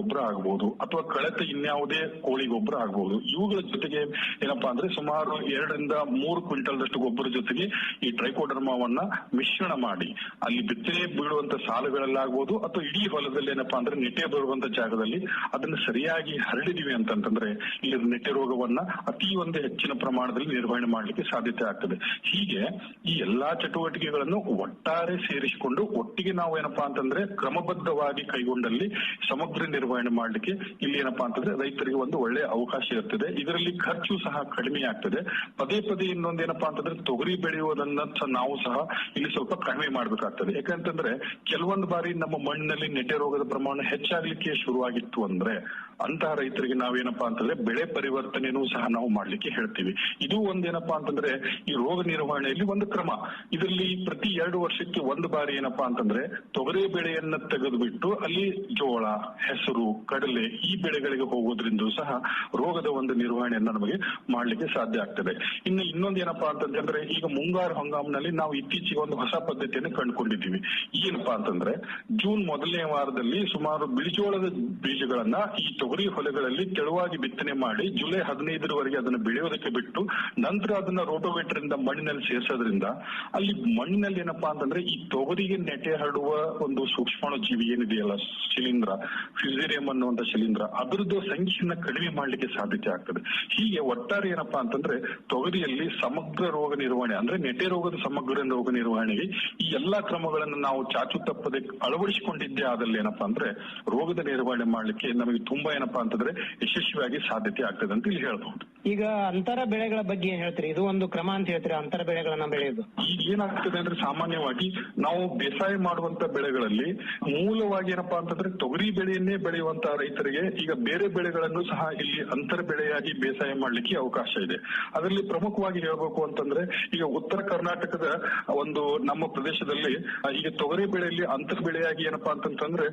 ಗೊಬ್ಬರ ಆಗ್ಬಹುದು ಅಥವಾ ಕಳೆತ ಇನ್ಯಾವುದೇ ಕೋಳಿ ಗೊಬ್ಬರ ಆಗ್ಬಹುದು ಇವುಗಳ ಜೊತೆಗೆ ಏನಪ್ಪಾ ಅಂದ್ರೆ ಸುಮಾರು ಎರಡರಿಂದ ಮೂರು ಕ್ವಿಂಟಲ್ದಷ್ಟು ಗೊಬ್ಬರ ಜೊತೆಗೆ ಈ ಟ್ರೈಕೋಡರ್ಮಾವನ್ನ ಮಿಶ್ರಣ ಮಾಡಿ. ಅಲ್ಲಿ ಬಿತ್ತನೆ ಬೀಳುವಂತ ಸಾಲುಗಳಲ್ಲಾಗ್ಬೋದು ಅಥವಾ ಇಡೀ ಹೊಲದಲ್ಲಿ ಏನಪ್ಪಾ ಅಂದ್ರೆ ನೆಟ್ಟೆ ಬರುವಂತ ಜಾಗದಲ್ಲಿ ಅದನ್ನ ಸರಿಯಾಗಿ ಹರಡಿದೀವಿ ಅಂತಂತಂದ್ರೆ ಇಲ್ಲಿ ನೆಟ್ಟೆ ರೋಗವನ್ನ ಅತಿ ಒಂದು ಹೆಚ್ಚಿನ ಪ್ರಮಾಣದಲ್ಲಿ ನಿರ್ವಹಣೆ ಮಾಡಲಿಕ್ಕೆ ಸಾಧ್ಯತೆ ಆಗ್ತದೆ. ಹೀಗೆ ಈ ಎಲ್ಲಾ ಚಟುವಟಿಕೆಗಳನ್ನು ಒಟ್ಟಾರೆ ಸೇರಿಸಿಕೊಂಡು ಒಟ್ಟಿಗೆ ನಾವು ಏನಪ್ಪಾ ಅಂತಂದ್ರೆ ಕ್ರಮಬದ್ಧವಾಗಿ ಕೈಗೊಂಡಲ್ಲಿ ಸಮಗ್ರ ನಿರ್ವಹಣೆ ಮಾಡ್ಲಿಕ್ಕೆ ಇಲ್ಲಿ ಏನಪ್ಪಾ ಅಂತಂದ್ರೆ ರೈತರಿಗೆ ಒಂದು ಒಳ್ಳೆಯ ಅವಕಾಶ ಇರ್ತದೆ. ಇದರಲ್ಲಿ ಖರ್ಚು ಸಹ ಕಡಿಮೆ ಆಗ್ತದೆ. ಪದೇ ಪದೇ ಇನ್ನೊಂದು ಏನಪ್ಪಾ ಅಂತಂದ್ರೆ ತೊಗರಿ ಬೆಳೆಯುವುದನ್ನ ನಾವು ಸಹ ಇಲ್ಲಿ ಸ್ವಲ್ಪ ಕಡಿಮೆ ಮಾಡ್ಬೇಕಾಗ್ತದೆ. ಯಾಕಂತಂದ್ರೆ ಕೆಲವೊಂದು ಬಾರಿ ನಮ್ಮ ಮಣ್ಣಿನಲ್ಲಿ ನೆಟ್ಟೆ ರೋಗದ ಪ್ರಮಾಣ ಹೆಚ್ಚಾಗ್ಲಿಕ್ಕೆ ಶುರುವಾಗಿತ್ತು ಅಂದ್ರೆ ಅಂತಹ ರೈತರಿಗೆ ನಾವೇನಪ್ಪಾ ಅಂತಂದ್ರೆ ಬೆಳೆ ಪರಿವರ್ತನೆನೂ ಸಹ ನಾವು ಮಾಡ್ಲಿಕ್ಕೆ ಹೇಳ್ತೀವಿ. ಇದು ಒಂದೇನಪ್ಪಾ ಅಂತಂದ್ರೆ ಈ ರೋಗ ನಿರ್ವಹಣೆಯಲ್ಲಿ ಒಂದು ಕ್ರಮ. ಇದರಲ್ಲಿ ಪ್ರತಿ ಎರಡು ವರ್ಷಕ್ಕೆ ಒಂದು ಬಾರಿ ಏನಪ್ಪಾ ಅಂತಂದ್ರೆ ತೊಗರಿ ಬೆಳೆಯನ್ನ ತೆಗೆದುಬಿಟ್ಟು ಅಲ್ಲಿ ಜೋಳ, ಹೆಸರು, ಕಡಲೆ ಈ ಬೆಳೆಗಳಿಗೆ ಹೋಗೋದ್ರಿಂದ ಸಹ ರೋಗದ ಒಂದು ನಿರ್ವಹಣೆಯನ್ನ ನಮಗೆ ಮಾಡ್ಲಿಕ್ಕೆ ಸಾಧ್ಯ ಆಗ್ತದೆ. ಇನ್ನು ಇನ್ನೊಂದು ಏನಪ್ಪಾ ಅಂತಂದ್ರೆ ಈಗ ಮುಂಗಾರು ಹಂಗಾಮಿನಲ್ಲಿ ನಾವು ಇತ್ತೀಚೆಗೆ ಒಂದು ಹೊಸ ಪದ್ಧತಿಯನ್ನು ಕಂಡುಕೊಂಡಿದ್ದೀವಿ. ಏನಪ್ಪಾ ಅಂತಂದ್ರೆ ಜೂನ್ ಮೊದಲನೇ ವಾರದಲ್ಲಿ ಸುಮಾರು ಬಿಳಿಜೋಳದ ಬೀಜಗಳನ್ನ ಈ ತೊಗರಿ ಹೊಲಗಳಲ್ಲಿ ತೆಳುವಾಗಿ ಬಿತ್ತನೆ ಮಾಡಿ ಜುಲೈ ಹದಿನೈದರವರೆಗೆ ಅದನ್ನ ಬೆಳೆಯೋದಕ್ಕೆ ಬಿಟ್ಟು ನಂತರ ಅದನ್ನ ರೋಟೋವೇಟರ್ ಇಂದ ಮಣ್ಣಿನಲ್ಲಿ ಸೇರಿಸೋದ್ರಿಂದ ಅಲ್ಲಿ ಮಣ್ಣಿನಲ್ಲಿ ಏನಪ್ಪಾ ಅಂತಂದ್ರೆ ಈ ತೊಗರಿಗೆ ನೆಟೆ ಹರಡುವ ಒಂದು ಸೂಕ್ಷ್ಮಾಣು ಜೀವಿ ಏನಿದೆಯಲ್ಲ, ಶಿಲೀಂಧ್ರ ಫ್ಯೂಸಿರಿಯಂ ಅನ್ನುವಂತ ಶಿಲೀಂಧ್ರ, ಅದರದ್ದು ಸಂಖ್ಯೆಯನ್ನ ಕಡಿಮೆ ಮಾಡಲಿಕ್ಕೆ ಸಾಧ್ಯತೆ ಆಗ್ತದೆ. ಹೀಗೆ ಒಟ್ಟಾರೆ ಏನಪ್ಪಾ ಅಂತಂದ್ರೆ ತೊಗರಿಯಲ್ಲಿ ಸಮಗ್ರ ರೋಗ ನಿರ್ವಹಣೆ, ಅಂದ್ರೆ ನೆಟೆ ರೋಗದ ಸಮಗ್ರ ರೋಗ ನಿರ್ವಹಣೆಗೆ ಈ ಎಲ್ಲಾ ಕ್ರಮಗಳನ್ನು ನಾವು ಚಾಚು ತಪ್ಪದೆ ಅಳವಡಿಸಿಕೊಂಡಿದ್ದೆ ಆದಲ್ಲಿ ಏನಪ್ಪಾ ಅಂದ್ರೆ ರೋಗದ ನಿರ್ವಹಣೆ ಮಾಡಲಿಕ್ಕೆ ನಮಗೆ ತುಂಬಾ ಏನಪ್ಪಾ ಅಂತಂದ್ರೆ ಯಶಸ್ವಿಯಾಗಿ ಸಾಧ್ಯತೆ ಆಗ್ತದೆ ಅಂತ ಇಲ್ಲಿ ಹೇಳಬಹುದು. ಈಗ ಅಂತರ ಬೆಳೆಗಳ ಬಗ್ಗೆ ಏನ್ ಹೇಳ್ತೀರಿ? ಇದು ಒಂದು ಕ್ರಮ ಅಂತ ಹೇಳ್ತೀರಿ? ಅಂತರ ಬೆಳೆಗಳನ್ನ ಬೆಳೆಯೋದು. ಈಗ ಏನಾಗ್ತದೆ ಅಂದ್ರೆ ಸಾಮಾನ್ಯವಾಗಿ ನಾವು ಬೇಸಾಯ ಮಾಡುವಂತ ಬೆಳೆಗಳಲ್ಲಿ ಮೂಲವಾಗಿ ಏನಪ್ಪಾ ಅಂತಂದ್ರೆ ತೊಗರಿ ಬೆಳೆಯನ್ನೇ ಬೆಳೆಯುವಂತ ರೈತರಿಗೆ ಈಗ ಬೇರೆ ಬೆಳೆಗಳನ್ನು ಸಹ ಇಲ್ಲಿ ಅಂತರ ಬೆಳೆಯಾಗಿ ಬೇಸಾಯ ಮಾಡ್ಲಿಕ್ಕೆ ಅವಕಾಶ ಇದೆ. ಅದರಲ್ಲಿ ಪ್ರಮುಖವಾಗಿ ಹೇಳ್ಬೇಕು ಅಂತಂದ್ರೆ ಈಗ ಉತ್ತರ ಕರ್ನಾಟಕದ ಒಂದು ನಮ್ಮ ಪ್ರದೇಶದಲ್ಲಿ ಈಗ ತೊಗರಿ ಬೆಳೆಯಲ್ಲಿ ಅಂತರ ಬೆಳೆಯಾಗಿ ಏನಪ್ಪಾ ಅಂತಂತಂದ್ರೆ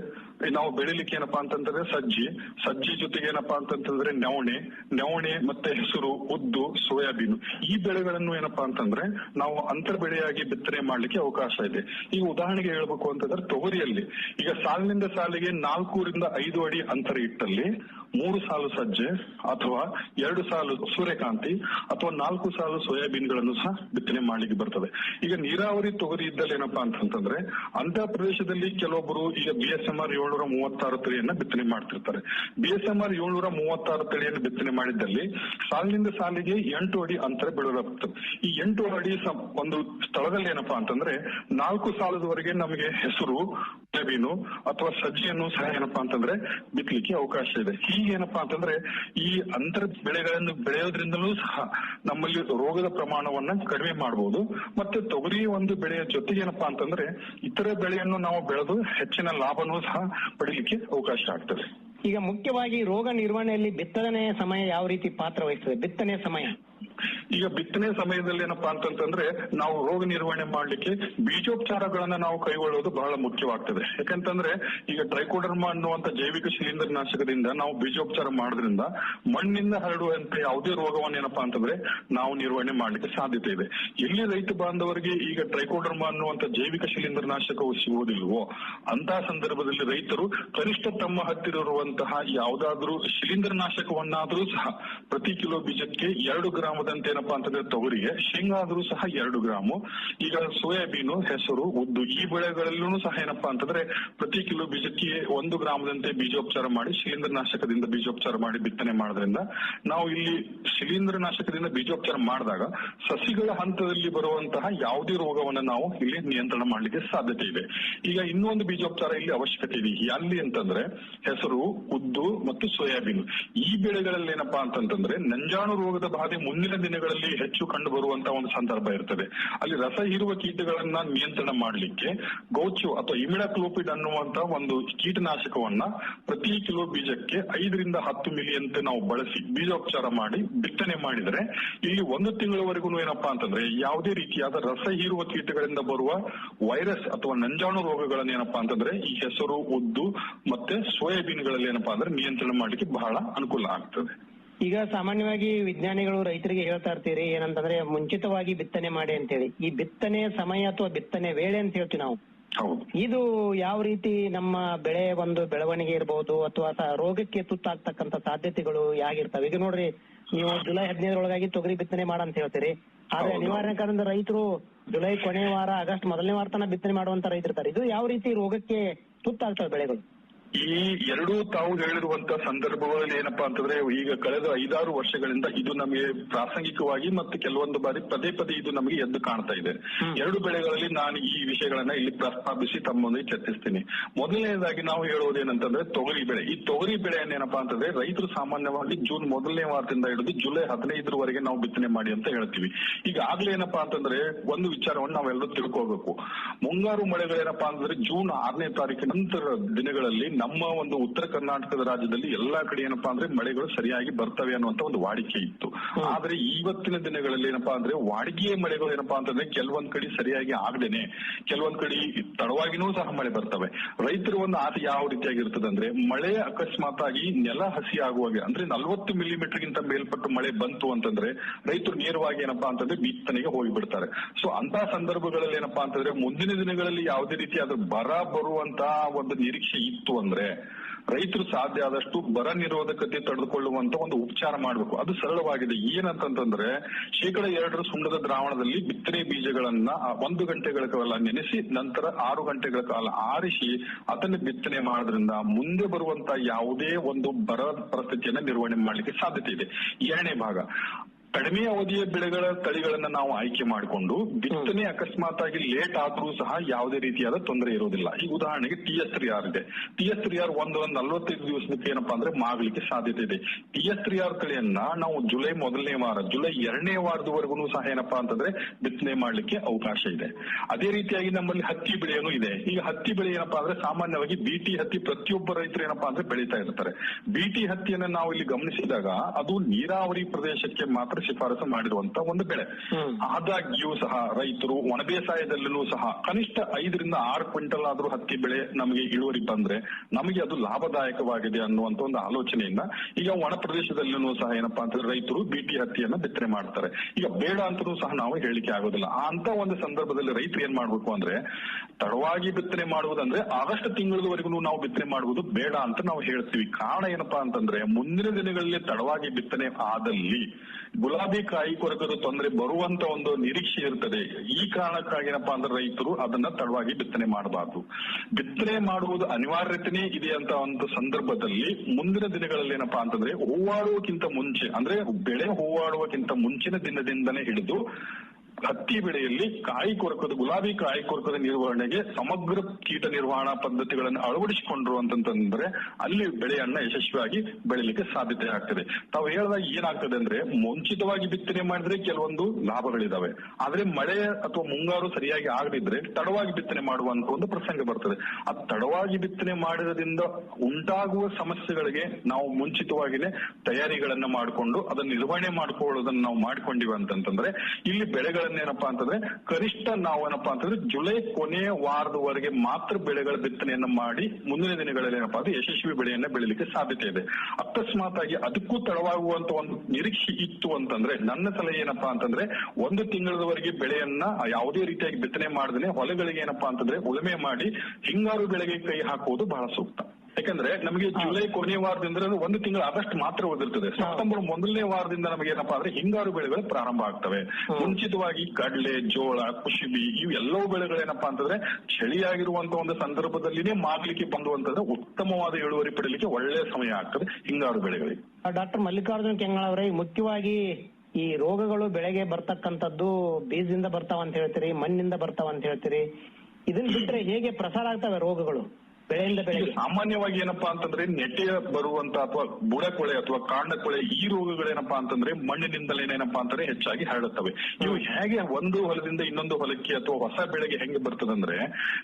ನಾವು ಬೆಳಿಲಿಕ್ಕೆ ಏನಪ್ಪಾ ಅಂತಂದ್ರೆ ಸಜ್ಜಿ ಸಜ್ಜಿ ಜೊತೆಗೆ ಏನಪ್ಪಾ ಅಂತಂತಂದ್ರೆ ನವಣೆ ನವಣೆ ಮತ್ತೆ ಹೆಸರು, ಉದ್ದು, ಸೋಯಾಬೀನ್. ಈ ಬೆಳೆಗಳನ್ನು ಏನಪ್ಪಾ ಅಂತಂದ್ರೆ ನಾವು ಅಂತರ್ ಬೆಳೆಯಾಗಿ ಬಿತ್ತನೆ ಮಾಡ್ಲಿಕ್ಕೆ ಅವಕಾಶ ಇದೆ. ಈಗ ಉದಾಹರಣೆಗೆ ಹೇಳ್ಬೇಕು ಅಂತಂದ್ರೆ ತೊಗರಿಯಲ್ಲಿ. ಈಗ ಸಾಲಿನಿಂದ ಸಾಲಿಗೆ ನಾಲ್ಕೂರಿಂದ ಐದು ಅಡಿ ಅಂತರ ಇಟ್ಟಲ್ಲಿ ಮೂರು ಸಾಲು ಸಜ್ಜೆ ಅಥವಾ ಎರಡು ಸಾಲು ಸೂರ್ಯಕಾಂತಿ ಅಥವಾ ನಾಲ್ಕು ಸಾಲು ಸೋಯಾಬೀನ್ಗಳನ್ನು ಸಹ ಬಿತ್ತನೆ ಮಾಡ್ಲಿಕ್ಕೆ ಬರ್ತದೆ. ಈಗ ನೀರಾವರಿ ತೊಗರಿ ಇದ್ದಲ್ಲಿ ಏನಪ್ಪಾ ಅಂತಂತಂದ್ರೆ ಅಂತ ಪ್ರದೇಶದಲ್ಲಿ ಕೆಲವೊಬ್ಬರು ಈಗ ಬಿ ಎಸ್ ಎಂ ಆರ್ ಏಳ್ನೂರ ಮೂವತ್ತಾರು ತಳಿಯನ್ನ ಬಿತ್ತನೆ ಮಾಡ್ತಿರ್ತಾರೆ. ಬಿ ಎಸ್ ಎಂ ಆರ್ ಏಳ್ನೂರ ಮೂವತ್ತಾರು ತಳಿಯನ್ನು ಬಿತ್ತನೆ ಮಾಡಿದ್ದಲ್ಲಿ ಸಾಲಿನಿಂದ ಸಾಲಿಗೆ ಎಂಟು ಅಡಿ ಅಂತರ ಬೆಳೆಯುತ್ತೆ ಈ ಎಂಟು ಅಡಿ ಒಂದು ಸ್ಥಳದಲ್ಲಿ ಏನಪ್ಪಾ ಅಂತಂದ್ರೆ ನಾಲ್ಕು ಸಾಲದವರೆಗೆ ನಮಗೆ ಹೆಸರು, ಸೋಯಾಬೀನು ಅಥವಾ ಸಜ್ಜೆಯನ್ನು ಸಹ ಏನಪ್ಪಾ ಅಂತಂದ್ರೆ ಬಿತ್ತಲಿಕ್ಕೆ ಅವಕಾಶ ಇದೆ. ಹೀಗೆ ಏನಪ್ಪಾ ಅಂತಂದ್ರೆ ಈ ಅಂತರ ಬೆಳೆಗಳನ್ನು ಬೆಳೆಯೋದ್ರಿಂದಲೂ ಸಹ ನಮ್ಮಲ್ಲಿ ರೋಗದ ಪ್ರಮಾಣವನ್ನ ಕಡಿಮೆ ಮಾಡಬಹುದು ಮತ್ತೆ ತೊಗರಿ ಒಂದು ಬೆಳೆಯ ಜೊತೆಗೆ ಏನಪ್ಪಾ ಅಂತಂದ್ರೆ ಇತರ ಬೆಳೆಯನ್ನು ನಾವು ಬೆಳೆದು ಹೆಚ್ಚಿನ ಲಾಭನೂ ಸಹ ಪಡಿಲಿಕ್ಕೆ ಅವಕಾಶ ಆಗ್ತದೆ. ಈಗ ಮುಖ್ಯವಾಗಿ ರೋಗ ನಿರ್ವಹಣೆಯಲ್ಲಿ ಬಿತ್ತನೆ ಸಮಯ ಯಾವ ರೀತಿ ಪಾತ್ರ ವಹಿಸುತ್ತದೆ ಬಿತ್ತನೆ ಸಮಯ. ಈಗ ಬಿತ್ತನೆ ಸಮಯದಲ್ಲಿ ಏನಪ್ಪಾ ಅಂತಂತಂದ್ರೆ ನಾವು ರೋಗ ನಿರ್ವಹಣೆ ಮಾಡ್ಲಿಕ್ಕೆ ಬೀಜೋಪಚಾರಗಳನ್ನ ನಾವು ಕೈಗೊಳ್ಳೋದು ಬಹಳ ಮುಖ್ಯವಾಗ್ತದೆ. ಯಾಕಂತಂದ್ರೆ ಈಗ ಟ್ರೈಕೋಡರ್ಮ ಅನ್ನುವಂತ ಜೈವಿಕ ಶಿಲೀಂಧ್ರ ನಾಶಕದಿಂದ ನಾವು ಬೀಜೋಪಚಾರ ಮಾಡೋದ್ರಿಂದ ಮಣ್ಣಿಂದ ಹರಡುವಂತ ಯಾವುದೇ ರೋಗವನ್ನು ಏನಪ್ಪಾ ಅಂತಂದ್ರೆ ನಾವು ನಿರ್ವಹಣೆ ಮಾಡ್ಲಿಕ್ಕೆ ಸಾಧ್ಯತೆ ಇದೆ. ಎಲ್ಲಿ ರೈತ ಬಾಂಧವರಿಗೆ ಈಗ ಟ್ರೈಕೋಡರ್ಮ ಅನ್ನುವಂತ ಜೈವಿಕ ಶಿಲೀಂಧ್ರ ನಾಶಕವು ಸಿಗೋದಿಲ್ವೋ ಅಂತಹ ಸಂದರ್ಭದಲ್ಲಿ ರೈತರು ಕನಿಷ್ಠ ತಮ್ಮ ಹತ್ತಿರ ಇರುವಂತಹ ಯಾವುದಾದ್ರೂ ಶಿಲೀಂಧ್ರ ನಾಶಕವನ್ನಾದ್ರೂ ಸಹ ಪ್ರತಿ ಕಿಲೋ ಬೀಜಕ್ಕೆ ಎರಡು ಗ್ರಾಮದಂತೆ ಏನಪ್ಪಾ ಅಂತಂದ್ರೆ ತೊಗರಿಗೆ ಶೇಂಗಾ ಆದ್ರೂ ಸಹ ಎರಡು ಗ್ರಾಮು. ಈಗ ಸೋಯಾಬೀನು, ಹೆಸರು, ಉದ್ದು, ಈ ಬೆಳೆಗಳಲ್ಲೂ ಸಹ ಏನಪ್ಪಾ ಅಂತಂದ್ರೆ ಪ್ರತಿ ಕಿಲೋ ಬೀಜಕ್ಕೆ ಒಂದು ಗ್ರಾಮದಂತೆ ಬೀಜೋಪಚಾರ ಮಾಡಿ ಶಿಲೀಂಧ್ರ ನಾಶಕದಿಂದ ಬೀಜೋಪಚಾರ ಮಾಡಿ ಬಿತ್ತನೆ ಮಾಡೋದ್ರಿಂದ ನಾವು ಇಲ್ಲಿ ಶಿಲೀಂಧ್ರ ನಾಶಕದಿಂದ ಬೀಜೋಪಚಾರ ಮಾಡಿದಾಗ ಸಸಿಗಳ ಹಂತದಲ್ಲಿ ಬರುವಂತಹ ಯಾವುದೇ ರೋಗವನ್ನ ನಾವು ಇಲ್ಲಿ ನಿಯಂತ್ರಣ ಮಾಡಲಿಕ್ಕೆ ಸಾಧ್ಯತೆ ಇದೆ. ಈಗ ಇನ್ನೊಂದು ಬೀಜೋಪಚಾರ ಇಲ್ಲಿ ಅವಶ್ಯಕತೆ ಇದೆ. ಅಲ್ಲಿ ಅಂತಂದ್ರೆ ಹೆಸರು, ಉದ್ದು ಮತ್ತು ಸೋಯಾಬೀನ್. ಈ ಬೆಳೆಗಳಲ್ಲಿ ಏನಪ್ಪಾ ಅಂತಂತಂದ್ರೆ ನಂಜಾಣು ರೋಗದ ಬಾಧೆ ಮುಂದಿನ ದಿನಗಳಲ್ಲಿ ಹೆಚ್ಚು ಕಂಡು ಬರುವಂತಹ ಒಂದು ಸಂದರ್ಭ ಇರ್ತದೆ. ಅಲ್ಲಿ ರಸ ಹೀರುವ ಕೀಟಗಳನ್ನ ನಿಯಂತ್ರಣ ಮಾಡಲಿಕ್ಕೆ ಗೌಚು ಅಥವಾ ಇಮಿಡಾಕ್ಲೋಪಿಡ್ ಅನ್ನುವಂತ ಒಂದು ಕೀಟನಾಶಕವನ್ನ ಪ್ರತಿ ಕಿಲೋ ಬೀಜಕ್ಕೆ ಐದರಿಂದ ಹತ್ತು ಮಿಲಿಯಂತೆ ನಾವು ಬಳಸಿ ಬೀಜೋಪಚಾರ ಮಾಡಿ ಬಿತ್ತನೆ ಮಾಡಿದರೆ ಇಲ್ಲಿ ಒಂದು ತಿಂಗಳವರೆಗೂ ಏನಪ್ಪಾ ಅಂತಂದ್ರೆ ಯಾವುದೇ ರೀತಿಯಾದ ರಸ ಹೀರುವ ಕೀಟಗಳಿಂದ ಬರುವ ವೈರಸ್ ಅಥವಾ ನಂಜಾಣು ರೋಗಗಳನ್ನ ಏನಪ್ಪಾ ಅಂತಂದ್ರೆ ಈ ಹೆಸರು, ಉದ್ದು ಮತ್ತೆ ಸೋಯಾಬೀನ್ಗಳಲ್ಲಿ ಏನಪ್ಪಾ ಅಂದ್ರೆ ನಿಯಂತ್ರಣ ಮಾಡಲಿಕ್ಕೆ ಬಹಳ ಅನುಕೂಲ ಆಗ್ತದೆ. ಈಗ ಸಾಮಾನ್ಯವಾಗಿ ವಿಜ್ಞಾನಿಗಳು ರೈತರಿಗೆ ಹೇಳ್ತಾ ಇರ್ತೀರಿ ಏನಂತಂದ್ರೆ ಮುಂಚಿತವಾಗಿ ಬಿತ್ತನೆ ಮಾಡಿ ಅಂತೇಳಿ. ಈ ಬಿತ್ತನೆ ಸಮಯ ಅಥವಾ ಬಿತ್ತನೆ ವೇಳೆ ಅಂತ ಹೇಳ್ತೀವಿ ನಾವು. ಇದು ಯಾವ ರೀತಿ ನಮ್ಮ ಬೆಳೆ ಒಂದು ಬೆಳವಣಿಗೆ ಇರಬಹುದು ಅಥವಾ ರೋಗಕ್ಕೆ ತುತ್ತಾಗ್ತಕ್ಕಂತ ಸಾಧ್ಯತೆಗಳು ಯಾಗಿರ್ತವೆ? ಈಗ ನೋಡ್ರಿ ನೀವು ಜುಲೈ ಹದಿನೈದರೊಳಗಾಗಿ ತೊಗರಿ ಬಿತ್ತನೆ ಮಾಡ ಅಂತ ಹೇಳ್ತೀರಿ. ಆದ್ರೆ. ಅನಿವಾರ್ಯ ಕಾರಣದಿಂದ ರೈತರು ಜುಲೈ ಕೊನೆ ವಾರ ಆಗಸ್ಟ್ ಮೊದಲನೇ ವಾರ ತನಕ ಬಿತ್ತನೆ ಮಾಡುವಂತ ರೈತರಿರ್ತಾರೆ. ಇದು ಯಾವ ರೀತಿ ರೋಗಕ್ಕೆ ತುತ್ತಾಗ್ತವೆ ಬೆಳೆಗಳು? ಈ ಎರಡೂ ತಾವು ಹೇಳಿರುವಂತ ಸಂದರ್ಭಗಳಲ್ಲಿ ಏನಪ್ಪಾ ಅಂತಂದ್ರೆ ಈಗ ಕಳೆದ ಐದಾರು ವರ್ಷಗಳಿಂದ ಇದು ನಮಗೆ ಪ್ರಾಸಂಗಿಕವಾಗಿ ಮತ್ತು ಕೆಲವೊಂದು ಬಾರಿ ಪದೇ ಪದೇ ಇದು ನಮಗೆ ಎದ್ದು ಕಾಣ್ತಾ ಇದೆ. ಎರಡು ಬೆಳೆಗಳಲ್ಲಿ ನಾನು ಈ ವಿಷಯಗಳನ್ನ ಇಲ್ಲಿ ಪ್ರಸ್ತಾಪಿಸಿ ತಮ್ಮೊಂದಿಗೆ ಚರ್ಚಿಸ್ತೀನಿ. ಮೊದಲನೇದಾಗಿ ನಾವು ಹೇಳುವುದೇನಂತಂದ್ರೆ ತೊಗರಿ ಬೆಳೆ. ಈ ತೊಗರಿ ಬೆಳೆಯನ್ನೇನಪ್ಪಾ ಅಂತಂದ್ರೆ ರೈತರು ಸಾಮಾನ್ಯವಾಗಿ ಜೂನ್ ಮೊದಲನೇ ವಾರದಿಂದ ಹಿಡಿದು ಜುಲೈ ಹದಿನೈದರವರೆಗೆ ನಾವು ಬಿತ್ತನೆ ಮಾಡಿ ಅಂತ ಹೇಳ್ತೀವಿ. ಈಗ ಆಗ್ಲೇ ಏನಪ್ಪಾ ಅಂತಂದ್ರೆ ಒಂದು ವಿಚಾರವನ್ನು ನಾವೆಲ್ಲರೂ ತಿಳ್ಕೋಬೇಕು. ಮುಂಗಾರು ಮಳೆಗಳೇನಪ್ಪಾ ಅಂತಂದ್ರೆ ಜೂನ್ ಆರನೇ ತಾರೀಕಿನ ನಂತರ ದಿನಗಳಲ್ಲಿ ನಮ್ಮ ಒಂದು ಉತ್ತರ ಕರ್ನಾಟಕದ ರಾಜ್ಯದಲ್ಲಿ ಎಲ್ಲಾ ಕಡೆ ಏನಪ್ಪಾ ಅಂದ್ರೆ ಮಳೆಗಳು ಸರಿಯಾಗಿ ಬರ್ತವೆ ಅನ್ನುವಂತ ಒಂದು ವಾಡಿಕೆ ಇತ್ತು. ಆದ್ರೆ ಇವತ್ತಿನ ದಿನಗಳಲ್ಲಿ ಏನಪ್ಪಾ ಅಂದ್ರೆ ವಾಡಿಕೆಯ ಮಳೆಗಳು ಏನಪ್ಪಾ ಅಂತಂದ್ರೆ ಕೆಲವೊಂದ್ ಕಡೆ ಸರಿಯಾಗಿ ಆಗದೇನೆ. ಕೆಲವೊಂದ್ ಕಡೆ ತಡವಾಗಿನೂ ಸಹ ಮಳೆ ಬರ್ತವೆ. ರೈತರ ಒಂದು ಆಸೆ ಯಾವ ರೀತಿಯಾಗಿರ್ತದೆ ಅಂದ್ರೆ ಮಳೆ ಅಕಸ್ಮಾತ್ ಆಗಿ ನೆಲ ಹಸಿ ಆಗುವಾಗ ಅಂದ್ರೆ ನಲವತ್ತು ಮಿಲಿಮೀಟರ್ ಗಿಂತ ಮೇಲ್ಪಟ್ಟು ಮಳೆ ಬಂತು ಅಂತಂದ್ರೆ ರೈತರು ನೇರವಾಗಿ ಏನಪ್ಪಾ ಅಂತಂದ್ರೆ ಬಿತ್ತನೆಗೆ ಹೋಗಿಬಿಡ್ತಾರೆ. ಸೊ ಅಂತ ಸಂದರ್ಭಗಳಲ್ಲಿ ಏನಪ್ಪಾ ಅಂತಂದ್ರೆ ಮುಂದಿನ ದಿನಗಳಲ್ಲಿ ಯಾವುದೇ ರೀತಿಯಾದ ಬರ ಬರುವಂತ ಒಂದು ನಿರೀಕ್ಷೆ ಇತ್ತು ಅಂದ್ರೆ ರೈತರು ಸಾಧ್ಯ ಆದಷ್ಟು ಬರ ನಿರೋಧಕತೆ ತಡೆದುಕೊಳ್ಳುವಂತ ಒಂದು ಉಪಚಾರ ಮಾಡಬೇಕು. ಅದು ಸರಳವಾಗಿದೆ. ಏನಂತಂತಂದ್ರೆ ಶೇಕಡ ಎರಡರ ಸುಣ್ಣದ ದ್ರಾವಣದಲ್ಲಿ ಬಿತ್ತನೆ ಬೀಜಗಳನ್ನ ಒಂದು ಗಂಟೆಗಳ ಕಾಲ ನೆನೆಸಿ ನಂತರ ಆರು ಗಂಟೆಗಳ ಕಾಲ ಆರಿಸಿ ಅದನ್ನು ಬಿತ್ತನೆ ಮಾಡೋದ್ರಿಂದ ಮುಂದೆ ಬರುವಂತ ಯಾವುದೇ ಒಂದು ಬರ ಪರಿಸ್ಥಿತಿಯನ್ನ ನಿರ್ವಹಣೆ ಮಾಡಲಿಕ್ಕೆ ಸಾಧ್ಯತೆ ಇದೆ. ಎರಡನೇ ಭಾಗ ಕಡಿಮೆ ಅವಧಿಯ ಬೆಳೆಗಳ ತಳಿಗಳನ್ನ ನಾವು ಆಯ್ಕೆ ಮಾಡಿಕೊಂಡು ಬಿತ್ತನೆ ಅಕಸ್ಮಾತ್ ಆಗಿ ಲೇಟ್ ಆದ್ರೂ ಸಹ ಯಾವುದೇ ರೀತಿಯಾದ ತೊಂದರೆ ಇರೋದಿಲ್ಲ. ಈಗ ಉದಾಹರಣೆಗೆ ಟಿ ಎಸ್ ತ್ರೀ ಆರ್ ಇದೆ. ಟಿ ಎಸ್ ತ್ರೀ ಆರ್ ಒಂದು ನಲವತ್ತೈದು ದಿವಸಕ್ಕೆ ಏನಪ್ಪಾ ಅಂದ್ರೆ ಮಾಗಲಿಕ್ಕೆ ಸಾಧ್ಯತೆ ಇದೆ. ಟಿ ಎಸ್ ತ್ರೀ ಆರ್ ತಳಿಯನ್ನ ನಾವು ಜುಲೈ ಮೊದಲನೇ ವಾರ, ಜುಲೈ ಎರಡನೇ ವಾರದವರೆಗೂ ಸಹ ಏನಪ್ಪಾ ಅಂತಂದ್ರೆ ಬಿತ್ತನೆ ಮಾಡ್ಲಿಕ್ಕೆ ಅವಕಾಶ ಇದೆ. ಅದೇ ರೀತಿಯಾಗಿ ನಮ್ಮಲ್ಲಿ ಹತ್ತಿ ಬೆಳೆಯನ್ನು ಇದೆ. ಈಗ ಹತ್ತಿ ಬೆಳೆ ಏನಪ್ಪಾ ಅಂದ್ರೆ ಸಾಮಾನ್ಯವಾಗಿ ಬಿಟಿ ಹತ್ತಿ ಪ್ರತಿಯೊಬ್ಬ ರೈತರು ಏನಪ್ಪಾ ಅಂದ್ರೆ ಬೆಳೀತಾ ಇರ್ತಾರೆ. ಬಿಟಿ ಹತ್ತಿಯನ್ನ ನಾವು ಇಲ್ಲಿ ಗಮನಿಸಿದಾಗ ಅದು ನೀರಾವರಿ ಪ್ರದೇಶಕ್ಕೆ ಮಾತ್ರ ಶಿಫಾರಸು ಮಾಡಿರುವಂತ ಒಂದು ಬೆಳೆ. ಆದಾಗ್ಯೂ ಸಹ ರೈತರು ಒಣ ಬೇಸಾಯದಲ್ಲೂ ಸಹ ಕನಿಷ್ಠ ಐದರಿಂದ ಆರು ಕ್ವಿಂಟಲ್ ಆದ್ರೂ ಹತ್ತಿ ಬೆಳೆ ನಮಗೆ ಇಳುವರಿ ಬಂದ್ರೆ ನಮಗೆ ಅದು ಲಾಭದಾಯಕವಾಗಿದೆ ಅನ್ನುವಂತ ಒಂದು ಆಲೋಚನೆಯಿಂದ ಈಗ ಒಣ ಪ್ರದೇಶದಲ್ಲೂ ಸಹ ಏನಪ್ಪಾ ಅಂತಂದ್ರೆ ರೈತರು ಬಿಟಿ ಹತ್ತಿಯನ್ನ ಬಿತ್ತನೆ ಮಾಡ್ತಾರೆ. ಈಗ ಬೇಡ ಅಂತಲೂ ಸಹ ನಾವು ಹೇಳಿಕೆ ಆಗೋದಿಲ್ಲ. ಅಂತ ಒಂದು ಸಂದರ್ಭದಲ್ಲಿ ರೈತರು ಏನ್ ಮಾಡ್ಬೇಕು ಅಂದ್ರೆ ತಡವಾಗಿ ಬಿತ್ತನೆ ಮಾಡುವುದಂದ್ರೆ ಆಗಸ್ಟ್ ತಿಂಗಳವರೆಗೂ ನಾವು ಬಿತ್ತನೆ ಮಾಡುವುದು ಬೇಡ ಅಂತ ನಾವು ಹೇಳ್ತೀವಿ. ಕಾರಣ ಏನಪ್ಪಾ ಅಂತಂದ್ರೆ ಮುಂದಿನ ದಿನಗಳಲ್ಲಿ ತಡವಾಗಿ ಬಿತ್ತನೆ ಆದಲ್ಲಿ ಗುಲಾಬಿ ಕಾಯಿ ಕೊರಕದ ತೊಂದರೆ ಬರುವಂತ ಒಂದು ನಿರೀಕ್ಷೆ ಇರ್ತದೆ. ಈ ಕಾರಣಕ್ಕಾಗಿ ಏನಪ್ಪಾ ಅಂದ್ರೆ ರೈತರು ಅದನ್ನ ತಡವಾಗಿ ಬಿತ್ತನೆ ಮಾಡಬಾರ್ದು. ಬಿತ್ತನೆ ಮಾಡುವುದು ಅನಿವಾರ್ಯತೆನೇ ಇದೆ ಅಂತ ಒಂದು ಸಂದರ್ಭದಲ್ಲಿ ಮುಂದಿನ ದಿನಗಳಲ್ಲಿ ಏನಪ್ಪಾ ಅಂತಂದ್ರೆ ಹೂವಾಡುವಕ್ಕಿಂತ ಮುಂಚೆ, ಅಂದ್ರೆ ಬೆಳೆ ಹೂವಾಡುವಕ್ಕಿಂತ ಮುಂಚಿನ ದಿನದಿಂದನೇ ಹಿಡಿದು ಹತ್ತಿ ಬೆಳೆಯಲ್ಲಿ ಕಾಯಿ ಕೊರಕದ, ಗುಲಾಬಿ ಕಾಯಿ ಕೊರಕದ ನಿರ್ವಹಣೆಗೆ ಸಮಗ್ರ ಕೀಟ ನಿರ್ವಹಣಾ ಪದ್ಧತಿಗಳನ್ನು ಅಳವಡಿಸಿಕೊಂಡ್ರು ಅಂತಂತಂದ್ರೆ ಅಲ್ಲಿ ಬೆಳೆಯನ್ನ ಯಶಸ್ವಿಯಾಗಿ ಬೆಳಿಲಿಕ್ಕೆ ಸಾಧ್ಯತೆ ಆಗ್ತದೆ. ತಾವು ಹೇಳಿದಾಗ ಏನಾಗ್ತದೆ ಅಂದ್ರೆ ಮುಂಚಿತವಾಗಿ ಬಿತ್ತನೆ ಮಾಡಿದ್ರೆ ಕೆಲವೊಂದು ಲಾಭಗಳಿದಾವೆ. ಆದ್ರೆ ಮಳೆ ಅಥವಾ ಮುಂಗಾರು ಸರಿಯಾಗಿ ಆಗದಿದ್ರೆ ತಡವಾಗಿ ಬಿತ್ತನೆ ಮಾಡುವಂತ ಒಂದು ಪ್ರಸಂಗ ಬರ್ತದೆ. ಆ ತಡವಾಗಿ ಬಿತ್ತನೆ ಮಾಡಿದ್ರಿಂದ ಉಂಟಾಗುವ ಸಮಸ್ಯೆಗಳಿಗೆ ನಾವು ಮುಂಚಿತವಾಗಿನೇ ತಯಾರಿಗಳನ್ನ ಮಾಡಿಕೊಂಡು ಅದನ್ನ ನಿರ್ವಹಣೆ ಮಾಡ್ಕೊಳ್ಳೋದನ್ನ ನಾವು ಮಾಡ್ಕೊಂಡಿವಿ ಅಂತಂತಂದ್ರೆ ಇಲ್ಲಿ ಬೆಳೆಗಳನ್ನೇನಪ್ಪಾ ಅಂತಂದ್ರೆ ಕನಿಷ್ಠ ನಾವು ಏನಪ್ಪಾ ಅಂತಂದ್ರೆ ಜುಲೈ ಕೊನೆಯ ವಾರದವರೆಗೆ ಮಾತ್ರ ಬೆಳೆಗಳ ಬಿತ್ತನೆಯನ್ನ ಮಾಡಿ ಮುಂದಿನ ದಿನಗಳಲ್ಲಿ ಏನಪ್ಪಾ ಅಂದ್ರೆ ಯಶಸ್ವಿ ಬೆಳೆಯನ್ನ ಬೆಳಿಲಿಕ್ಕೆ ಸಾಧ್ಯತೆ ಇದೆ. ಅಕಸ್ಮಾತ್ ಆಗಿ ಅದಕ್ಕೂ ತಡವಾಗುವಂತ ಒಂದು ನಿರೀಕ್ಷೆ ಇತ್ತು ಅಂತಂದ್ರೆ ನನ್ನ ಸಲಹೆ ಏನಪ್ಪಾ ಅಂತಂದ್ರೆ ಒಂದು ತಿಂಗಳವರೆಗೆ ಬೆಳೆಯನ್ನ ಯಾವುದೇ ರೀತಿಯಾಗಿ ಬಿತ್ತನೆ ಮಾಡದೇನೆ ಹೊಲಗಳಿಗೆ ಏನಪ್ಪಾ ಅಂತಂದ್ರೆ ಉಳುಮೆ ಮಾಡಿ ಹಿಂಗಾರು ಬೆಳೆಗೆ ಕೈ ಹಾಕುವುದು ಬಹಳ ಸೂಕ್ತ. ಯಾಕಂದ್ರೆ ನಮಗೆ ಜುಲೈ ಕೊನೆಯ ವಾರದಿಂದ ಒಂದು ತಿಂಗಳು ಆಗಸ್ಟ್ ಮಾತ್ರ ಉಳಿದಿರ್ತದೆ. ಸೆಪ್ಟೆಂಬರ್ ಮೊದಲನೇ ವಾರದಿಂದ ನಮಗೆ ಏನಪ್ಪಾ ಅಂದ್ರೆ ಹಿಂಗಾರು ಬೆಳೆಗಳು ಪ್ರಾರಂಭ ಆಗ್ತವೆ. ಮುಂಚಿತವಾಗಿ ಕಡಲೆ ಜೋಳ ಕುಶಿಬಿ ಇವು ಎಲ್ಲವೂ ಬೆಳೆಗಳೇನಪ್ಪಾ ಅಂತಂದ್ರೆ ಚಳಿಯಾಗಿರುವಂತ ಒಂದು ಸಂದರ್ಭದಲ್ಲಿನೇ ಮಾಗ್ಲಿಕ್ಕೆ ಬಂದುವಂತಂದ್ರೆ ಉತ್ತಮವಾದ ಇಳುವರಿ ಪಡೆಯಲಿಕ್ಕೆ ಒಳ್ಳೆಯ ಸಮಯ ಆಗ್ತದೆ ಹಿಂಗಾರು ಬೆಳೆಗಳಿಗೆ. ಡಾಕ್ಟರ್ ಮಲ್ಲಿಕಾರ್ಜುನ್ ಕೆಂಗಳವರೇ ಮುಖ್ಯವಾಗಿ ಈ ರೋಗಗಳು ಬೆಳೆಗೆ ಬರ್ತಕ್ಕಂಥದ್ದು ಬೀಜದಿಂದ ಬರ್ತಾವ ಅಂತ ಹೇಳ್ತೀರಿ ಮಣ್ಣಿಂದ ಬರ್ತಾವ ಅಂತ ಹೇಳ್ತೀರಿ ಇದನ್ನ ಬಿಟ್ರೆ ಹೇಗೆ ಪ್ರಸಾರ ಆಗ್ತವೆ ರೋಗಗಳು? ಬೆಳೆಯಿಂದ ಈಗ ಬೆಳೆಗೆ ಸಾಮಾನ್ಯವಾಗಿ ಏನಪ್ಪಾ ಅಂತಂದ್ರೆ ನೆಟ್ಟೆ ಬರುವಂತ ಅಥವಾ ಬುಡಕೊಳೆ ಅಥವಾ ಕಾಂಡಕೊಳೆ ಈ ರೋಗಗಳೇನಪ್ಪಾ ಅಂತಂದ್ರೆ ಮಣ್ಣಿನಿಂದಲೇನೇನಪ್ಪಾ ಅಂತಂದ್ರೆ ಹೆಚ್ಚಾಗಿ ಹರಡುತ್ತವೆ. ಇವು ಹೇಗೆ ಒಂದು ಹೊಲದಿಂದ ಇನ್ನೊಂದು ಹೊಲಕ್ಕೆ ಅಥವಾ ಹೊಸ ಬೆಳೆಗೆ ಹೆಂಗೆ ಬರ್ತದಂದ್ರೆ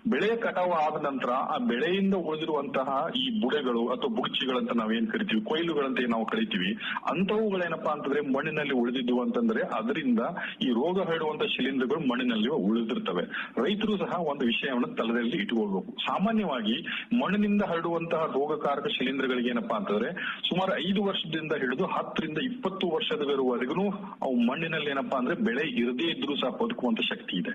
ಬೆಳೆ ಕಟಾವು ಆದ ನಂತರ ಆ ಬೆಳೆಯಿಂದ ಉಳಿದಿರುವಂತಹ ಈ ಬುಡೆಗಳು ಅಥವಾ ಬುಡ್ಚಿಗಳಂತ ನಾವೇನ್ ಕರಿತೀವಿ ಕೊಯ್ಲುಗಳಂತ ಏನ್ ನಾವು ಕರಿತೀವಿ ಅಂತವುಗಳೇನಪ್ಪಾ ಅಂತಂದ್ರೆ ಮಣ್ಣಿನಲ್ಲಿ ಉಳಿದಿದ್ದು ಅಂತಂದ್ರೆ ಅದರಿಂದ ಈ ರೋಗ ಹರಡುವಂತ ಶಿಲೀಂಧ್ರಗಳು ಮಣ್ಣಿನಲ್ಲಿ ಉಳಿದಿರ್ತವೆ. ರೈತರು ಸಹ ಒಂದು ವಿಷಯವನ್ನು ತಲೆಯಲ್ಲಿ ಇಟ್ಕೊಳ್ಬೇಕು. ಸಾಮಾನ್ಯವಾಗಿ ಮಣ್ಣಿನಿಂದ ಹರಡುವಂತಹ ರೋಗಕಾರಕ ಶಿಲೀಂಧ್ರಗಳಿಗೆ ಏನಪ್ಪಾ ಅಂತಂದ್ರೆ ಸುಮಾರು ಐದು ವರ್ಷದಿಂದ ಹಿಡಿದು ಹತ್ತರಿಂದ ಇಪ್ಪತ್ತು ವರ್ಷದವರೆಗೂ ಅವು ಮಣ್ಣಿನಲ್ಲಿ ಏನಪ್ಪಾ ಅಂದ್ರೆ ಬೆಳೆ ಇರದೇ ಇದ್ರೂ ಸಹ ಬದುಕುವಂತ ಶಕ್ತಿ ಇದೆ.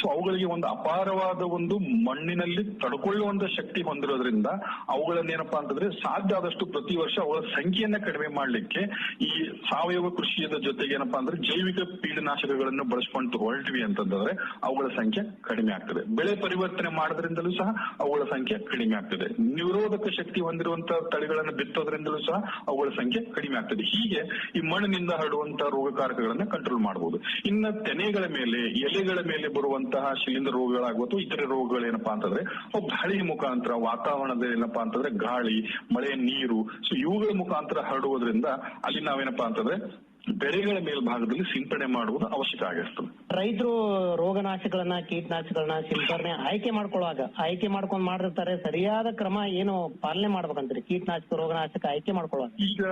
ಸೊ ಅವುಗಳಿಗೆ ಒಂದು ಅಪಾರವಾದ ಒಂದು ಮಣ್ಣಿನಲ್ಲಿ ತಡ್ಕೊಳ್ಳುವಂತ ಶಕ್ತಿ ಹೊಂದಿರೋದ್ರಿಂದ ಅವುಗಳನ್ನೇನಪ್ಪಾ ಅಂತಂದ್ರೆ ಸಾಧ್ಯ ಆದಷ್ಟು ಪ್ರತಿ ವರ್ಷ ಅವುಗಳ ಸಂಖ್ಯೆಯನ್ನ ಕಡಿಮೆ ಮಾಡ್ಲಿಕ್ಕೆ ಈ ಸಾವಯವ ಕೃಷಿಯದ ಜೊತೆಗೆ ಏನಪ್ಪಾ ಅಂದ್ರೆ ಜೈವಿಕ ಕೀಟನಾಶಕಗಳನ್ನು ಬಳಸ್ಕೊಂಡು ಹೊರಟ್ವಿ ಅಂತಂದ್ರೆ ಅವುಗಳ ಸಂಖ್ಯೆ ಕಡಿಮೆ ಆಗ್ತದೆ. ಬೆಳೆ ಪರಿವರ್ತನೆ ಮಾಡೋದ್ರಿಂದಲೂ ಸಹ ಅವುಗಳ ಸಂಖ್ಯೆ ಕಡಿಮೆ ಆಗ್ತದೆ. ನಿರೋಧಕ ಶಕ್ತಿ ಹೊಂದಿರುವಂತಹ ತಳಿಗಳನ್ನು ಬಿತ್ತೋದ್ರಿಂದಲೂ ಸಹ ಅವುಗಳ ಸಂಖ್ಯೆ ಕಡಿಮೆ ಆಗ್ತದೆ. ಹೀಗೆ ಈ ಮಣ್ಣಿನಿಂದ ಹರಡುವಂತಹ ರೋಗಕಾರಕಗಳನ್ನ ಕಂಟ್ರೋಲ್ ಮಾಡಬಹುದು ಇನ್ನ ತೆನೆಗಳ ಮೇಲೆ, ಎಲೆಗಳ ಮೇಲೆ ಬರುವಂತಹ ಶಿಲೀಂಧ್ರ ರೋಗಗಳಾಗುವುದು ಇತರೆ ರೋಗಗಳು ಏನಪ್ಪಾ ಅಂತಂದ್ರೆ ಗಾಳಿಯ ಮುಖಾಂತರ ವಾತಾವರಣದ ಏನಪ್ಪಾ ಅಂತಂದ್ರೆ ಗಾಳಿ, ಮಳೆ, ನೀರು ಸೊ ಇವುಗಳ ಮುಖಾಂತರ ಹರಡುವುದರಿಂದ ಅಲ್ಲಿ ನಾವೇನಪ್ಪಾ ಅಂತಂದ್ರೆ ಬೆಳೆಗಳ ಮೇಲ್ಭಾಗದಲ್ಲಿ ಸಿಂಪಡಣೆ ಮಾಡುವುದು ಅವಶ್ಯಕ ಆಗಿರ್ತದೆ. ರೈತರು ರೋಗನಾಶಗಳನ್ನ ಕೀಟನಾಶಕಗಳನ್ನ ಸಿಂಪಡಣೆ ಆಯ್ಕೆ ಮಾಡ್ಕೊಳ್ಳುವಾಗ ಆಯ್ಕೆ ಮಾಡ್ಕೊಂಡು ಮಾಡಿರ್ತಾರೆ ಸರಿಯಾದ ಕ್ರಮ ಏನು ಪಾಲನೆ ಮಾಡ್ಬೇಕಂತೀರಿ? ಕೀಟನಾಶಕ ರೋಗನಾಶಕ ಆಯ್ಕೆ ಮಾಡ್ಕೊಳ್ಳುವಾಗ. ಈಗ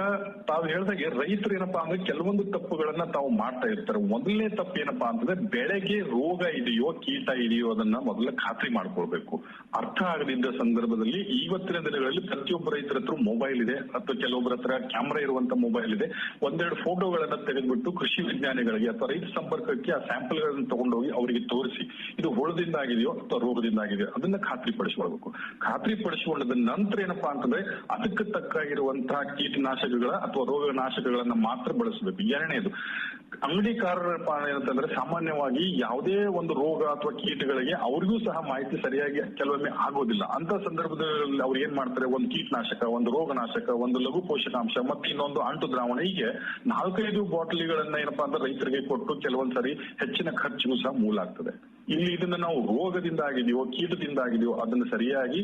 ತಾವು ಹೇಳ್ದಾಗೆ ರೈತರು ಏನಪ್ಪಾ ಅಂದ್ರೆ ಕೆಲವೊಂದು ತಪ್ಪುಗಳನ್ನ ತಾವು ಮಾಡ್ತಾ ಇರ್ತಾರೆ. ಮೊದಲನೇ ತಪ್ಪು ಏನಪ್ಪಾ ಅಂತಂದ್ರೆ ಬೆಳೆಗೆ ರೋಗ ಇದೆಯೋ ಕೀಟ ಇದೆಯೋ ಅದನ್ನ ಮೊದಲ ಖಾತ್ರಿ ಮಾಡ್ಕೊಳ್ಬೇಕು. ಅರ್ಥ ಆಗದಿದ್ದ ಸಂದರ್ಭದಲ್ಲಿ ಇವತ್ತಿನ ದಿನಗಳಲ್ಲಿ ಪ್ರತಿಯೊಬ್ಬ ರೈತರ ಹತ್ರ ಮೊಬೈಲ್ ಇದೆ ಅಥವಾ ಕೆಲವೊಬ್ಬರ ಹತ್ರ ಕ್ಯಾಮ್ರಾ ಇರುವಂತ ಮೊಬೈಲ್ ಇದೆ. ಒಂದೆರಡು ಫೋಟೋಗಳನ್ನ ತೆಗೆದ್ಬಿಟ್ಟು ಕೃಷಿ ವಿಜ್ಞಾನಿಗಳಿಗೆ ಅಥವಾ ರೈತ ಸಂಪರ್ಕಕ್ಕೆ ಆ ಸ್ಯಾಂಪಲ್ ಗಳನ್ನ ತಗೊಂಡೋಗಿ ಅವರಿಗೆ ತೋರಿಸಿ ಇದು ಹುಳದಿಂದ ಆಗಿದೆಯೋ ಅಥವಾ ರೋಗದಿಂದ ಆಗಿದೆಯೋ ಅದನ್ನ ಖಾತ್ರಿ ಪಡಿಸ್ಕೊಳ್ಬೇಕು. ಖಾತ್ರಿ ಪಡಿಸಿಕೊಂಡದ ನಂತರ ಏನಪ್ಪಾ ಅಂತಂದ್ರೆ ಅದಕ್ಕೆ ತಕ್ಕಾಗಿರುವಂತಹ ಕೀಟನಾಶಕಗಳ ಅಥವಾ ರೋಗನಾಶಕಗಳನ್ನ ಮಾತ್ರ ಬಳಸಬೇಕು. ಎರಡನೇದು ಅಂಗಡಿಕಾರರ ಪಾಲ ಏನಂತಂದ್ರೆ ಸಾಮಾನ್ಯವಾಗಿ ಯಾವುದೇ ಒಂದು ರೋಗ ಅಥವಾ ಕೀಟಗಳಿಗೆ ಅವ್ರಿಗೂ ಸಹ ಮಾಹಿತಿ ಸರಿಯಾಗಿ ಕೆಲವೊಮ್ಮೆ ಆಗೋದಿಲ್ಲ. ಅಂತ ಸಂದರ್ಭದಲ್ಲಿ ಅವ್ರು ಏನ್ ಮಾಡ್ತಾರೆ? ಒಂದು ಕೀಟನಾಶಕ, ಒಂದು ರೋಗನಾಶಕ, ಒಂದು ಲಘು ಪೋಷಕಾಂಶ ಮತ್ತೆ ಇನ್ನೊಂದು ಅಂಟು ದ್ರಾವಣ ಹೀಗೆ ನಾಲ್ಕೈದು ಬಾಟಲಿಗಳನ್ನ ಏನಪ್ಪಾ ಅಂದ್ರೆ ರೈತರಿಗೆ ಕೊಟ್ಟು ಕೆಲವೊಂದ್ಸರಿ ಹೆಚ್ಚಿನ ಖರ್ಚಿಗೂ ಸಹ ಮೂಲ ಆಗ್ತದೆ ಇಲ್ಲಿ ಇದನ್ನ ನಾವು ರೋಗದಿಂದ ಆಗಿದೆಯೋ ಕೀಟದಿಂದ ಆಗಿದೆಯೋ ಅದನ್ನ ಸರಿಯಾಗಿ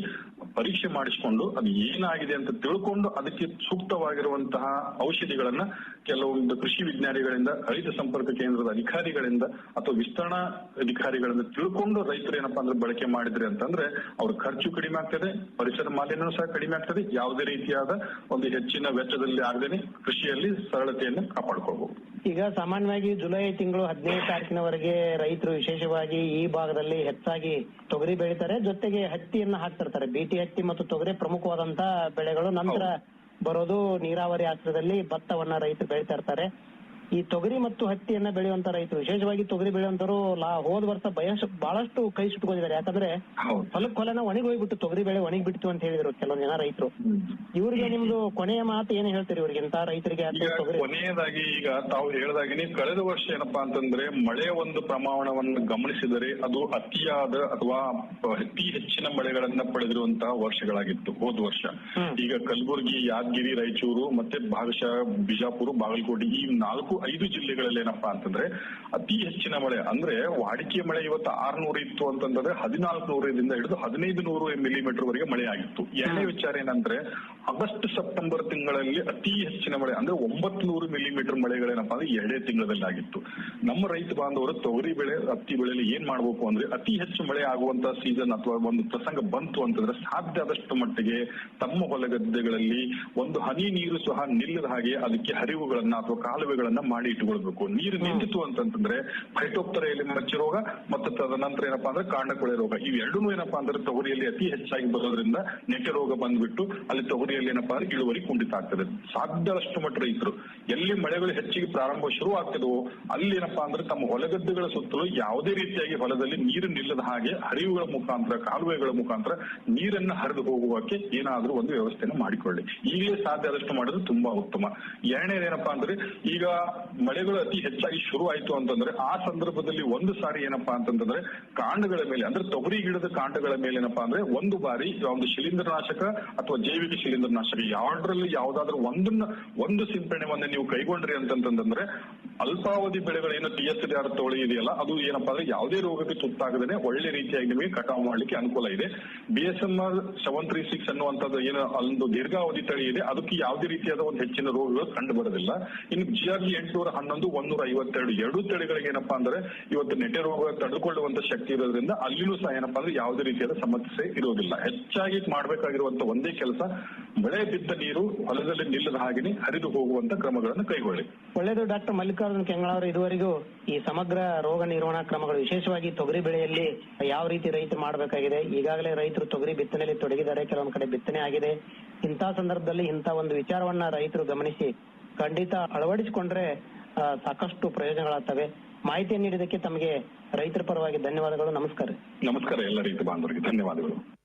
ಪರೀಕ್ಷೆ ಮಾಡಿಸಿಕೊಂಡು ಅದು ಏನಾಗಿದೆ ಅಂತ ತಿಳ್ಕೊಂಡು ಅದಕ್ಕೆ ಸೂಕ್ತವಾಗಿರುವಂತಹ ಔಷಧಿಗಳನ್ನ ಕೆಲವೊಂದು ಕೃಷಿ ವಿಜ್ಞಾನಿಗಳಿಂದ ರೈತ ಸಂಪರ್ಕ ಕೇಂದ್ರದ ಅಧಿಕಾರಿಗಳಿಂದ ಅಥವಾ ವಿಸ್ತರಣಾ ಅಧಿಕಾರಿಗಳಿಂದ ತಿಳ್ಕೊಂಡು ರೈತರು ಏನಪ್ಪಾ ಅಂದ್ರೆ ಬಳಕೆ ಮಾಡಿದ್ರೆ ಅಂತಂದ್ರೆ ಅವ್ರ ಖರ್ಚು ಕಡಿಮೆ ಆಗ್ತದೆ, ಪರಿಸರ ಮಾಲಿನ್ಯ ಸಹ ಕಡಿಮೆ ಆಗ್ತದೆ. ಯಾವುದೇ ರೀತಿಯಾದ ಒಂದು ಹೆಚ್ಚಿನ ವೆಚ್ಚದಲ್ಲಿ ಆಗದೇನೆ ಕೃಷಿಯಲ್ಲಿ ಸರಳತೆಯನ್ನು ಕಾಪಾಡ್ಕೋಬಹುದು ಈಗ ಸಾಮಾನ್ಯವಾಗಿ ಜುಲೈ ತಿಂಗಳು ಹದಿನೈದು ತಾರೀಕಿನವರೆಗೆ ರೈತರು ವಿಶೇಷವಾಗಿ ಭಾಗದಲ್ಲಿ ಹೆಚ್ಚಾಗಿ ತೊಗರಿ ಬೆಳಿತಾರೆ. ಜೊತೆಗೆ ಹತ್ತಿಯನ್ನ ಹಾಕ್ತಿರ್ತಾರೆ. ಬಿಟಿ ಹತ್ತಿ ಮತ್ತು ತೊಗರಿ ಪ್ರಮುಖವಾದಂತ ಬೆಳೆಗಳು. ನಂತರ ಬರೋದು ನೀರಾವರಿ ಆಶ್ರಯದಲ್ಲಿ ಭತ್ತವನ್ನ ರೈತರು ಬೆಳಿತಾ ಇರ್ತಾರೆ. ಈ ತೊಗರಿ ಮತ್ತು ಹತ್ತಿಯನ್ನ ಬೆಳೆಯುವಂತ ರೈತರು ವಿಶೇಷವಾಗಿ ತೊಗರಿ ಬೆಳೆಯುವಂತರು ಲಾ ಹೋದ ವರ್ಷ ಭಯ ಬಹಳಷ್ಟು ಕೈ ಸುಟ್ಕೊಂಡಿದ್ದಾರೆ ಯಾಕಂದ್ರೆ ಹೊಲಕ್ ಹೊಲನ ಒಣಗಿ ಹೋಗ್ಬಿಟ್ಟು ತೊಗರಿ ಬೆಳೆ ಒಣಗಿ ಬಿಡ್ತು ಅಂತ ಹೇಳಿದ್ರು ಕೆಲವೊಂದು ಜನ ರೈತರು. ಇವರಿಗೆ ನಿಮ್ದು ಕೊನೆಯ ಮಾತು ಏನ್ ಹೇಳ್ತೀರಿ ಇವ್ರಿಗೆ ಇಂತ ರೈತರಿಗೆ ಕೊನೆಯದಾಗಿ ಈಗ ತಾವು ಹೇಳಿದಾಗಿನೇ ಕಳೆದ ವರ್ಷ ಏನಪ್ಪಾ ಅಂತಂದ್ರೆ ಮಳೆ ಒಂದು ಪ್ರಮಾಣವನ್ನು ಗಮನಿಸಿದರೆ ಅದು ಅತಿಯಾದ ಅಥವಾ ಅತಿ ಹೆಚ್ಚಿನ ಮಳೆಗಳನ್ನ ಪಡೆದಿರುವಂತಹ ವರ್ಷಗಳಾಗಿತ್ತು ಹೋದ ವರ್ಷ. ಈಗ ಕಲಬುರಗಿ ಯಾದಗಿರಿ ರಾಯಚೂರು ಮತ್ತೆ ಭಾಗಶಃ ಬಿಜಾಪುರ ಬಾಗಲಕೋಟೆ ಈ ನಾಲ್ಕು ಐದು ಜಿಲ್ಲೆಗಳಲ್ಲಿ ಏನಪ್ಪಾ ಅಂತಂದ್ರೆ ಅತಿ ಹೆಚ್ಚಿನ ಮಳೆ. ಅಂದ್ರೆ ವಾಡಿಕೆ ಮಳೆ ಇವತ್ತು ಆರ್ನೂರು ಇತ್ತು ಅಂತಂದ್ರೆ ಹದಿನಾಲ್ಕು ನೂರರಿಂದ ಹಿಡಿದು ಹದಿನೈದು ನೂರು ಮಿಲಿಮೀಟರ್ ವರೆಗೆ ಮಳೆ ಆಗಿತ್ತು. ಎರಡನೇ ವಿಚಾರ ಏನಂದ್ರೆ ಆಗಸ್ಟ್ ಸೆಪ್ಟೆಂಬರ್ ತಿಂಗಳಲ್ಲಿ ಅತಿ ಹೆಚ್ಚಿನ ಮಳೆ ಅಂದ್ರೆ ಒಂಬತ್ತು ನೂರು ಮಿಲಿಮೀಟರ್ ಮಳೆಗಳೇನಪ್ಪ ಅಂದ್ರೆ ಎರಡೇ ತಿಂಗಳಲ್ಲಿ ಆಗಿತ್ತು. ನಮ್ಮ ರೈತ ಬಾಂಧವರು ತೊಗರಿ ಬೆಳೆ ಹತ್ತಿ ಬೆಳೆಯಲ್ಲಿ ಏನ್ ಮಾಡ್ಬೇಕು ಅಂದ್ರೆ ಅತಿ ಹೆಚ್ಚು ಮಳೆ ಆಗುವಂತ ಸೀಸನ್ ಅಥವಾ ಒಂದು ಪ್ರಸಂಗ ಬಂತು ಅಂತಂದ್ರೆ ಸಾಧ್ಯ ಆದಷ್ಟು ಮಟ್ಟಿಗೆ ತಮ್ಮ ಹೊಲಗದ್ದೆಗಳಲ್ಲಿ ಒಂದು ಹನಿ ನೀರು ಸಹ ನಿಲ್ಲದ ಹಾಗೆ ಅದಕ್ಕೆ ಹರಿವುಗಳನ್ನ ಅಥವಾ ಕಾಲುವೆಗಳನ್ನ ಮಾಡಿ ಇಟ್ಕೊಳ್ಬೇಕು ನೀರು ನಿಂತಿತು ಅಂತಂತಂದ್ರೆ ಎಲೆ ಮಚ್ಚಿ ರೋಗ ಮತ್ತು ತದನಂತರ ಏನಪ್ಪಾ ಅಂದ್ರೆ ಕಾಂಡಕೊಳೆ ರೋಗ. ಇವೆರಡೂ ಏನಪ್ಪಾ ಅಂದ್ರೆ ತೊಗರಿಯಲ್ಲಿ ಅತಿ ಹೆಚ್ಚಾಗಿ ಬರೋದ್ರಿಂದ ನೆಟ್ಟೆ ರೋಗ ಬಂದ್ಬಿಟ್ಟು ಅಲ್ಲಿ ತೊಗರಿಯಲ್ಲಿ ಏನಪ್ಪಾ ಅಂದ್ರೆ ಇಳುವರಿ ಕುಂಠಿತ ಆಗ್ತದೆ. ಸಾಧ್ಯದಷ್ಟು ಮಟ್ಟ ರೈತರು ಎಲ್ಲಿ ಮಳೆಗಳು ಹೆಚ್ಚಿಗೆ ಪ್ರಾರಂಭ ಶುರು ಆಗ್ತದವೋ ಅಲ್ಲಿ ಏನಪ್ಪಾ ಅಂದ್ರೆ ತಮ್ಮ ಹೊಲಗದ್ದೆಗಳ ಸುತ್ತಲೂ ಯಾವುದೇ ರೀತಿಯಾಗಿ ಹೊಲದಲ್ಲಿ ನೀರು ನಿಲ್ಲದ ಹಾಗೆ ಹರಿವುಗಳ ಮುಖಾಂತರ, ಕಾಲುವೆಗಳ ಮುಖಾಂತರ ನೀರನ್ನ ಹರಿದು ಹೋಗುವಕ್ಕೆ ಏನಾದ್ರೂ ಒಂದು ವ್ಯವಸ್ಥೆಯನ್ನು ಮಾಡಿಕೊಳ್ಳಿ. ಈಗಲೇ ಸಾಧ್ಯ ಆದಷ್ಟು ಮಾಡೋದು ತುಂಬಾ ಉತ್ತಮ. ಎರಡನೇದೇನಪ್ಪಾ ಅಂದ್ರೆ ಈಗ ಮಳೆಗಳು ಅತಿ ಹೆಚ್ಚಾಗಿ ಶುರು ಆಯ್ತು ಅಂತಂದ್ರೆ ಆ ಸಂದರ್ಭದಲ್ಲಿ ಒಂದು ಸಾರಿ ಏನಪ್ಪಾ ಅಂತಂದ್ರೆ ಕಾಂಡಗಳ ಮೇಲೆ, ಅಂದ್ರೆ ತೊಗರಿ ಗಿಡದ ಕಾಂಡಗಳ ಮೇಲೆ ಏನಪ್ಪಾ ಅಂದ್ರೆ ಒಂದು ಬಾರಿ ಒಂದು ಶಿಲೀಂಧ್ರನಾಶಕ ಅಥವಾ ಜೈವಿಕ ಶಿಲೀಂಧ್ರನಾಶಕ, ಯಾವ್ದ್ರಲ್ಲಿ ಯಾವ್ದಾದ್ರು ಒಂದನ್ನ, ಒಂದು ಸಿಂಪಡಣೆಯನ್ನ ನೀವು ಕೈಗೊಂಡ್ರಿ ಅಂತಂತಂದ್ರೆ ಅಲ್ಪಾವಧಿ ಬೆಳೆಗಳೇನು ಟಿ ಎಸ್ ಆರ್ ತೋಳಿ ಇದೆಯಲ್ಲ, ಅದು ಏನಪ್ಪಾ ಅಂದ್ರೆ ಯಾವುದೇ ರೋಗಕ್ಕೆ ತುತ್ತಾಗದೇನೆ ಒಳ್ಳೆ ರೀತಿಯಾಗಿ ನಿಮಗೆ ಕಟಾವು ಮಾಡ್ಲಿಕ್ಕೆ ಅನುಕೂಲ ಇದೆ. B S M R seven three six ಅನ್ನುವಂಥದ್ದು ಏನು ಅಲ್ಲೊಂದು ದೀರ್ಘಾವಧಿ ತಳಿ ಇದೆ, ಅದಕ್ಕೆ ಯಾವುದೇ ರೀತಿಯಾದ ಒಂದು ಹೆಚ್ಚಿನ ರೋಗಗಳು ಕಂಡು ಬರೋದಿಲ್ಲ. ಇನ್ನು ಜಿ ಆರ್ ಜಿ ಎಂಟುನೂರ ಹನ್ನೊಂದು ಒಂದೂರ ಐವತ್ತೆರಡು ಎರಡು ತಳಿಗಳಿಗೆ ಏನಪ್ಪಾ ಅಂದ್ರೆ ಇವತ್ತು ನೆಟ್ಟೆ ರೋಗ ತಡೆದುಕೊಳ್ಳುವಂತ ಶಕ್ತಿ ಇರೋದ್ರಿಂದ ಅಲ್ಲಿನೂ ಸಹ ಏನಪ್ಪಾ ಅಂದ್ರೆ ಯಾವುದೇ ರೀತಿಯಾದ ಸಮಸ್ಯೆ ಇರೋದಿಲ್ಲ. ಹೆಚ್ಚಾಗಿ ಮಾಡಬೇಕಾಗಿರುವಂತ ಒಂದೇ ಕೆಲಸ ಮಳೆ ಬಿದ್ದ ನೀರು ಹೊಲದಲ್ಲಿ ನಿಲ್ಲದ ಹಾಗೆನೆ ಹರಿದು ಹೋಗುವಂತ ಕ್ರಮಗಳನ್ನು ಕೈಗೊಳ್ಳಿ. ಒಳ್ಳೆಯದು ಡಾಕ್ಟರ್ ಮಲ್ಲಿಕಾರ್ಜುನ್ ಕೆಂಗಳವರ, ಇದುವರೆಗೂ ಈ ಸಮಗ್ರ ರೋಗ ನಿರ್ವಹಣಾ ಕ್ರಮಗಳು ವಿಶೇಷವಾಗಿ ತೊಗರಿ ಬೆಳೆಯಲ್ಲಿ ಯಾವ ರೀತಿ ರೈತರು ಮಾಡಬೇಕಾಗಿದೆ, ಈಗಾಗಲೇ ರೈತರು ತೊಗರಿ ಬಿತ್ತನೆಯಲ್ಲಿ ತೊಡಗಿದ್ದಾರೆ, ಕೆಲವೊಂದು ಕಡೆ ಬಿತ್ತನೆ ಆಗಿದೆ. ಇಂತಹ ಸಂದರ್ಭದಲ್ಲಿ ಇಂತಹ ಒಂದು ವಿಚಾರವನ್ನ ರೈತರು ಗಮನಿಸಿ ಖಂಡಿತ ಅಳವಡಿಸಿಕೊಂಡ್ರೆ ಸಾಕಷ್ಟು ಪ್ರಯೋಜನಗಳಾಗ್ತವೆ. ಮಾಹಿತಿ ನೀಡಿದಕ್ಕೆ ತಮಗೆ ರೈತರ ಪರವಾಗಿ ಧನ್ಯವಾದಗಳು. ನಮಸ್ಕಾರ ನಮಸ್ಕಾರ ಎಲ್ಲ ರೈತ ಬಾಂಧವರಿಗೆ. ಧನ್ಯವಾದಗಳು.